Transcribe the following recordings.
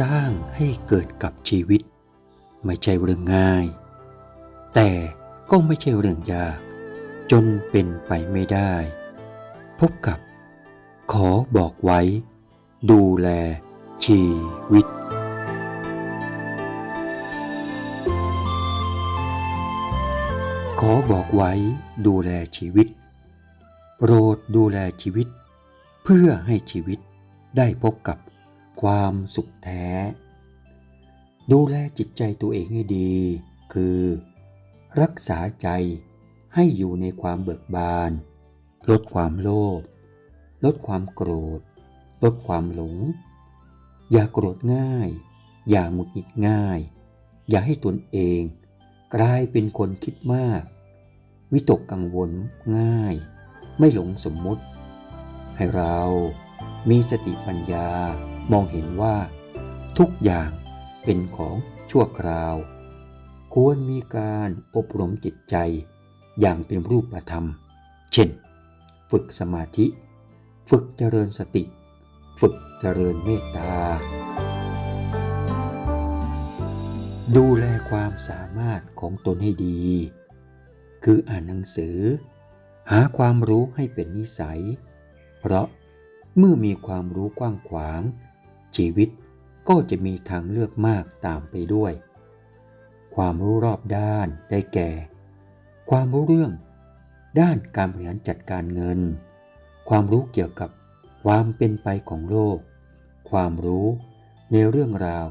สร้างให้เกิดกับชีวิต ไม่ใช่เรื่องง่าย แต่ก็ไม่ใช่เรื่องยาก จนเป็นไปไม่ได้ พบกับ ขอบอกไว้ ดูแลชีวิตขอบอกไว้ดูแลชีวิต โปรดดูแลชีวิต เพื่อให้ชีวิตได้พบกับ ความสุขแท้ ดูแลจิตใจตัวเองให้ดี คือ รักษาใจให้อยู่ในความเบิกบาน ลดความโลภลดความโกรธ ลดความหลง อย่าโกรธง่าย อย่าหงุดหงิดง่าย อย่าให้ตนเอง กลายเป็นคนคิดมาก วิตกกังวลง่าย ไม่หลงสมมุติ ให้เรามีสติปัญญา มองเห็นว่า ทุกอย่างเป็นของชั่วคราว ควรมีการอบรมจิตใจ อย่างเป็นรูปธรรม เช่น ฝึกสมาธิ ฝึกเจริญสติ ฝึกเจริญเมตตา ดูแลความสามารถของตนให้ดี คืออ่านหนังสือ หาความรู้ให้เป็นนิสัย เพราะเมื่อมีความรู้กว้างขวาง ชีวิตก็จะมีทางเลือกมากตามไปด้วย ความรู้รอบด้านได้แก่ ความรู้เรื่อง ด้านการบริหารจัดการเงิน ความรู้เกี่ยวกับความเป็นไปของโลก ความรู้ในเรื่องราว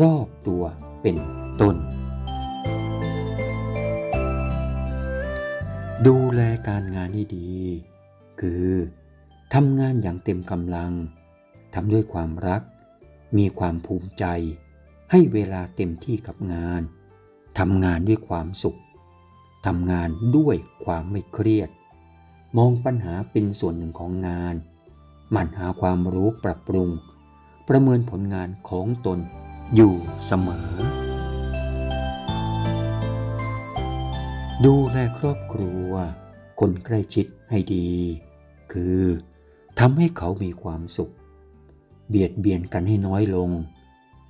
รอบตัวเป็นต้น ดูแลการงานให้ดี คือทำงานอย่างเต็มกำลังทำด้วยความรัก มีความภูมิใจ ให้เวลาเต็มที่กับงานทำงานด้วยความสุขทำงานด้วยความไม่เครียด มองปัญหาเป็นส่วนหนึ่งของงานหมั่นหาความรู้ปรับปรุง ประเมินผลงานของตนอยู่เสมอ ดูแลครอบครัว คนใกล้ชิดให้ดี คือทำให้เขามีความสุข เบียดเบียนกันให้น้อยลง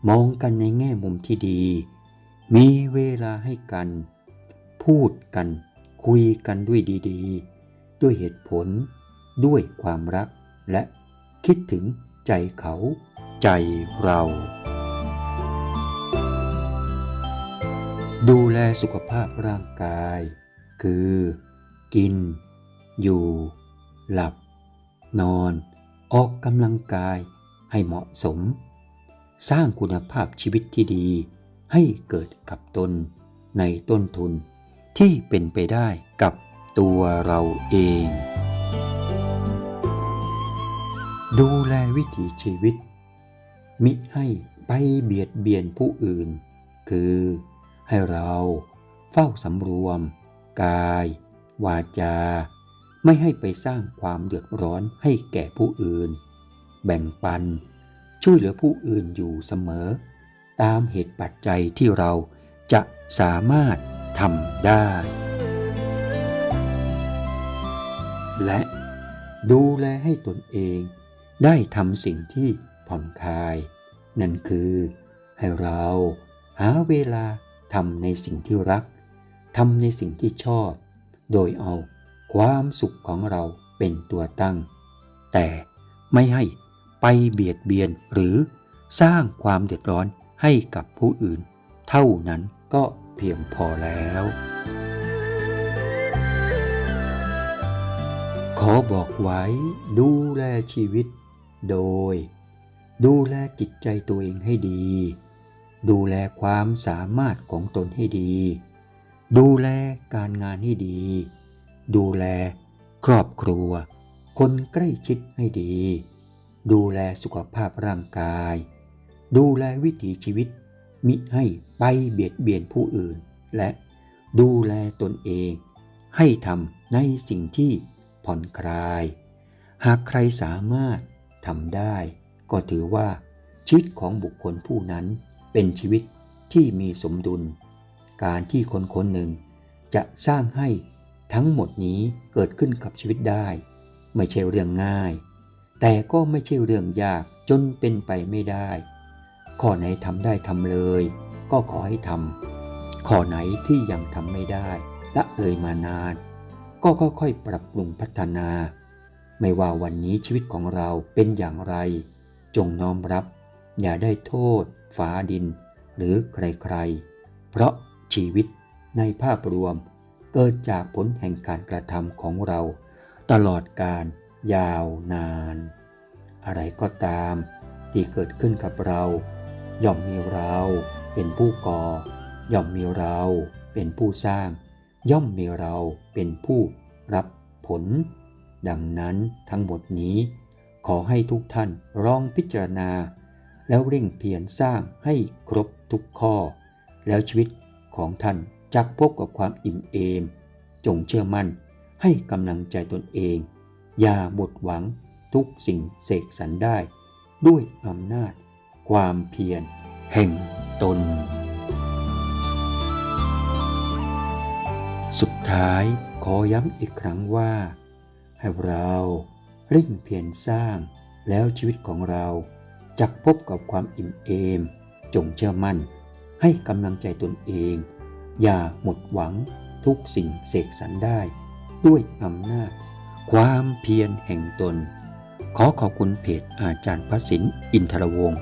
มองกันในแง่มุมที่ดี มีเวลาให้กัน พูดกัน คุยกันด้วยดีๆ ด้วยเหตุผล ด้วยความรัก และคิดถึงใจเขา ใจเรา ดูแลสุขภาพร่างกาย คือ กิน อยู่ หลับ นอน ออกกำลังกาย ให้เหมาะสม สร้างคุณภาพชีวิตที่ดีให้เกิดกับตนในต้นทุนที่เป็นไปได้กับตัวเราเอง ดูแลวิถีชีวิต มิให้ไปเบียดเบียนผู้อื่น คือให้เราเฝ้าสำรวม กาย วาจา ไม่ให้ไปสร้างความเดือดร้อนให้แก่ผู้อื่น แบ่งปัน ช่วยเหลือผู้อื่นอยู่เสมอ ตามเหตุปัจจัยที่เราจะสามารถทำได้ และดูแลให้ตนเองได้ทำสิ่งที่ผ่อนคลาย นั่นคือให้เราหาเวลาทำในสิ่งที่รักทำในสิ่งที่ชอบ โดยเอาความสุขของเราเป็นตัวตั้ง แต่ไม่ให้ ไปเบียดเบียนหรือสร้างความเดือดร้อนให้กับผู้อื่น เท่านั้นก็เพียงพอแล้ว ขอบอกไว้ดูแลชีวิตโดย ดูแลจิตใจตัวเองให้ดี ดูแลความสามารถของตนให้ดี ดูแลการงานให้ดี ดูแลครอบครัว คนใกล้ชิดให้ดี ดูแลสุขภาพร่างกาย ดูแลวิถีชีวิต มิให้ไปเบียดเบียนผู้อื่น และดูแลตนเอง ให้ทำในสิ่งที่ผ่อนคลาย หากใครสามารถทำได้ ก็ถือว่าชีวิตของบุคคลผู้นั้นเป็นชีวิตที่มีสมดุล การที่คนคนหนึ่งจะสร้างให้ทั้งหมดนี้เกิดขึ้นกับชีวิตได้ ไม่ใช่เรื่องง่าย แต่ก็ไม่ใช่เรื่องยากจนเป็นไปไม่ได้ ข้อไหนทำได้ทำเลย ก็ขอให้ทำข้อไหนที่ยังทำไม่ได้ละเลยมานาน ก็ค่อยๆปรับปรุงพัฒนา ไม่ว่าวันนี้ชีวิตของเราเป็นอย่างไร จงน้อมรับ อย่าได้โทษฟ้าดิน หรือใครๆ เพราะชีวิตในภาพรวม เกิดจากผลแห่งการกระทำของเรา ตลอดการ ยาวนาน อะไรก็ตามที่เกิดขึ้นกับเรา ย่อมมีเราเป็นผู้ก่อ ย่อมมีเราเป็นผู้สร้าง ย่อมมีเราเป็นผู้รับผล ดังนั้นทั้งหมดนี้ ขอให้ทุกท่านลองพิจารณา แล้วเร่งเพียรสร้างให้ครบทุกข้อ แล้วชีวิตของท่านจะพบกับความอิ่มเอม จงเชื่อมั่นให้กำลังใจตนเอง อย่าหมดหวังทุกสิ่งเสกสรรได้ ด้วยอำนาจ ความเพียร แห่งตน สุดท้ายขอย้ำอีกครั้งว่า ให้เราเร่งเพียรสร้าง แล้วชีวิตของเราจะพบกับความอิ่มเอม จงเชื่อมั่น ให้กำลังใจตนเอง อย่าหมดหวังทุกสิ่งเสกสรรได้ ด้วยอำนาจ ความเพียรแห่งตน ขอขอบคุณเพจอาจารย์พระสินอินทรวงศ์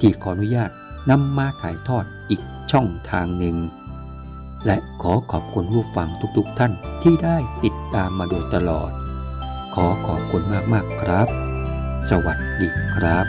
ที่ขออนุญาตนำมาถ่ายทอดอีกช่องทางหนึ่ง และขอขอบคุณผู้ฟังทุกๆท่านที่ได้ติดตามมาโดยตลอด ขอขอบคุณมากๆครับ สวัสดีครับ